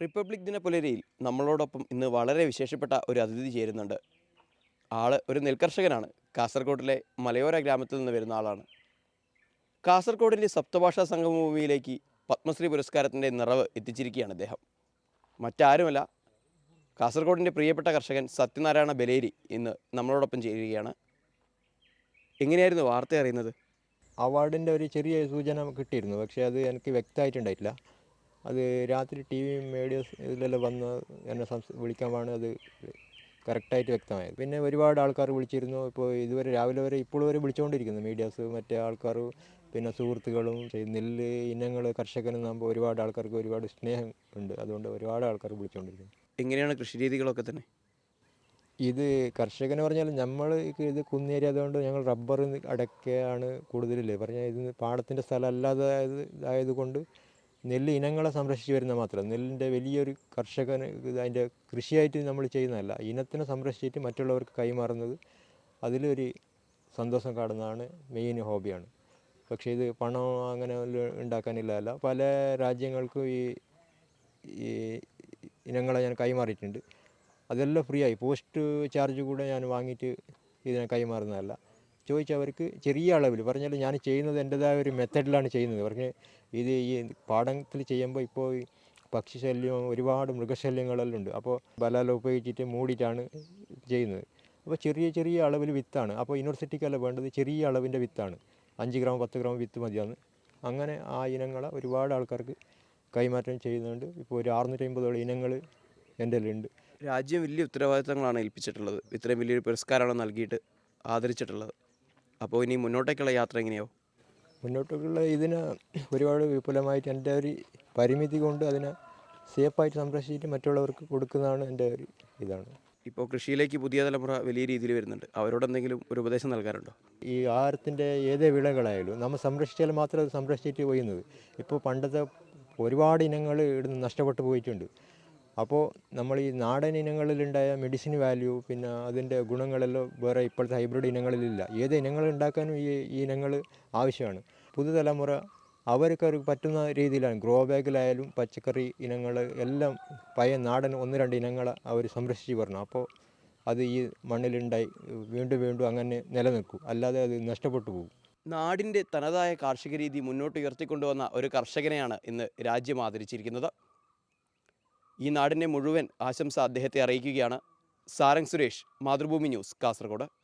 Republic ദിന പുലരിയിൽ നമ്മളോടൊപ്പം ഇന്ന് വളരെ വിശേഷപ്പെട്ട ഒരു അതിഥി ചേരുന്നുണ്ട്. ആൾ ഒരു നെൽകർഷകനാണ്. കാസർഗോഡിലെ മലയോര ഗ്രാമത്തിൽ നിന്ന് വരുന്ന ആളാണ്. കാസർഗോഡിന്റെ സപ്തഭാഷാ സംഗമഭൂമിയിലേക്ക് പത്മശ്രീ പുരസ്കാരത്തിന്റെ നിറവ് എത്തിച്ചിരിക്കുകയാണ് അദ്ദേഹം. മറ്റാരുമല്ല കാസർഗോഡിന്റെ പ്രിയപ്പെട്ട കർഷകൻ സത്യനാരായണ ബലേരി ഇന്ന് നമ്മളോടൊപ്പം ചേരുകയാണ്. എങ്ങനെയായിരുന്നു വാർത്ത അറിയുന്നത്? അവാർഡിന്റെ ഒരു ചെറിയ സൂചന കിട്ടിയിരുന്നു. പക്ഷേ അത് എനിക്ക് വ്യക്തമായിട്ടുണ്ടായിട്ടില്ല. അത് രാത്രി ടി വി മീഡിയസ് ഇതിലെല്ലാം വന്ന് എന്നെ സംസ് വിളിക്കാമാണ് അത് കറക്റ്റായിട്ട് വ്യക്തമായത്. പിന്നെ ഒരുപാട് ആൾക്കാർ വിളിച്ചിരുന്നു. ഇപ്പോൾ ഇതുവരെ രാവിലെ വരെ ഇപ്പോഴും വരെ വിളിച്ചുകൊണ്ടിരിക്കുന്നു മീഡിയാസ്. മറ്റേ ആൾക്കാർ പിന്നെ സുഹൃത്തുക്കളും നെല്ല് ഇനങ്ങൾ കർഷകനെന്നാകുമ്പോൾ ഒരുപാട് ആൾക്കാർക്ക് ഒരുപാട് സ്നേഹം ഉണ്ട്. അതുകൊണ്ട് ഒരുപാട് ആൾക്കാർ വിളിച്ചുകൊണ്ടിരിക്കുന്നു എങ്ങനെയാണ് കൃഷി രീതികളൊക്കെ തന്നെ? ഇത് കർഷകന് പറഞ്ഞാൽ നമ്മൾ ഇത് കുന്നേരി അതുകൊണ്ട് ഞങ്ങൾ റബ്ബർ അടക്കയാണ് കൂടുതലില്ലേ പറഞ്ഞാൽ ഇത് പാടത്തിന്റെ സ്ഥലം അല്ലാതെ ആയത് ആയതുകൊണ്ട് നെല്ല് ഇനങ്ങളെ സംരക്ഷിച്ച് വരുന്ന മാത്രം. നെല്ലിന്റെ വലിയൊരു കർഷകന് അതിന്റെ കൃഷിയായിട്ട് നമ്മൾ ചെയ്യുന്നതല്ല. ഇനത്തിനെ സംരക്ഷിച്ചിട്ട് മറ്റുള്ളവർക്ക് കൈമാറുന്നത് അതിലൊരു സന്തോഷം കാണുന്നതാണ് മെയിൻ ഹോബിയാണ്. പക്ഷേ ഇത് പണം അങ്ങനെ വല്ലോം ഉണ്ടാക്കാനില്ല പല രാജ്യങ്ങൾക്കും ഈ ഈ ഇനങ്ങളെ ഞാൻ കൈമാറിയിട്ടുണ്ട്. അതെല്ലാം ഫ്രീ ആയി പോസ്റ്റ് ചാർജ് കൂടെ ഞാൻ വാങ്ങിയിട്ട് ഇതിനെ കൈമാറുന്നതല്ല. ചോദിച്ചവർക്ക് ചെറിയ അളവിൽ പറഞ്ഞാൽ ഞാൻ ചെയ്യുന്നത് എന്റെതായ ഒരു മെത്തഡിലാണ് ചെയ്യുന്നത്. പറഞ്ഞ് ഇത് ഈ പാടത്തിൽ ചെയ്യുമ്പോൾ ഇപ്പോൾ ഈ പക്ഷിശല്യം ഒരുപാട് മൃഗശല്യങ്ങളെല്ലാം ഉണ്ട്. അപ്പോൾ ബലാല ഉപയോഗിച്ചിട്ട് മൂടിയിട്ടാണ് ചെയ്യുന്നത്. അപ്പോൾ ചെറിയ ചെറിയ അളവിൽ വിത്താണ്. അപ്പോൾ യൂണിവേഴ്സിറ്റിക്കല്ല വേണ്ടത് ചെറിയ അളവിന്റെ വിത്താണ്. അഞ്ച് ഗ്രാം പത്ത് ഗ്രാം വിത്ത് മതിയാണ് അങ്ങനെ ആ ഇനങ്ങളെ ഒരുപാട് ആൾക്കാർക്ക് കൈമാറ്റം ചെയ്യുന്നുണ്ട്. ഇപ്പോൾ ഒരു അറുന്നൂറ്റമ്പതോളം ഇനങ്ങൾ എന്റെ ഉണ്ട് രാജ്യം വലിയ ഉത്തരവാദിത്തങ്ങളാണ് ഏൽപ്പിച്ചിട്ടുള്ളത്. ഇത്രയും വലിയൊരു പുരസ്കാരമാണ് നൽകിയിട്ട് ആദരിച്ചിട്ടുള്ളത്. അപ്പോൾ ഇനി മുന്നോട്ടേക്കുള്ള യാത്ര എങ്ങനെയാവും മുന്നോട്ടേക്കുള്ള ഇതിന് ഒരുപാട് വിപുലമായിട്ട് എന്റെ ഒരു പരിമിതി കൊണ്ട് അതിനെ സേഫായിട്ട് സംരക്ഷിച്ചിട്ട് മറ്റുള്ളവർക്ക് കൊടുക്കുന്നതാണ് എന്റെ ഒരു ഇതാണ്. ഇപ്പോൾ കൃഷിയിലേക്ക് പുതിയ തലമുറ വലിയ രീതിയിൽ വരുന്നുണ്ട്. അവരോട് എന്തെങ്കിലും ഒരു ഉപദേശം നൽകാറുണ്ടോ? ഈ ആഹാരത്തിന്റെ ഏത് വിളകളായാലും നമ്മൾ സംരക്ഷിച്ചാൽ മാത്രം അത് സംരക്ഷിച്ചിട്ട് പോയുന്നത് ഇപ്പോൾ പണ്ടത്തെ ഒരുപാട് ഇനങ്ങൾ ഇവിടുന്ന് നഷ്ടപ്പെട്ടു പോയിട്ടുണ്ട്. അപ്പോൾ നമ്മൾ ഈ നാടൻ ഇനങ്ങളിലുണ്ടായ മെഡിസിൻ വാല്യൂ പിന്നെ അതിന്റെ ഗുണങ്ങളെല്ലാം വേറെ ഇപ്പോഴത്തെ ഹൈബ്രിഡ് ഇനങ്ങളിലില്ല. ഏത് ഇനങ്ങൾ ഉണ്ടാക്കാനും ഈ ഇനങ്ങൾ ആവശ്യമാണ്. പുതുതലമുറ അവർക്ക് അവർക്ക് പറ്റുന്ന രീതിയിലാണ്. ഗ്രോ ബാഗിലായാലും പച്ചക്കറി ഇനങ്ങൾ എല്ലാം പഴയ നാടൻ ഒന്ന് രണ്ട് ഇനങ്ങൾ അവർ സംരക്ഷിച്ച് വരണം. അപ്പോൾ അത് ഈ മണ്ണിലുണ്ടായി വീണ്ടും വീണ്ടും അങ്ങനെ നിലനിൽക്കും. അല്ലാതെ അത് നഷ്ടപ്പെട്ടു പോകും. നാടിന്റെ തനതായ കാർഷിക രീതി മുന്നോട്ട് ഉയർത്തിക്കൊണ്ടുവന്ന ഒരു കർഷകനെയാണ് ഇന്ന് രാജ്യം ആദരിച്ചിരിക്കുന്നത്. ഈ നാടിനെ മുഴുവൻ ആശംസ അദ്ദേഹത്തെ അറിയിക്കുകയാണ്. സാരംഗ് സുരേഷ് മാതൃഭൂമി ന്യൂസ് കാസർഗോഡ്.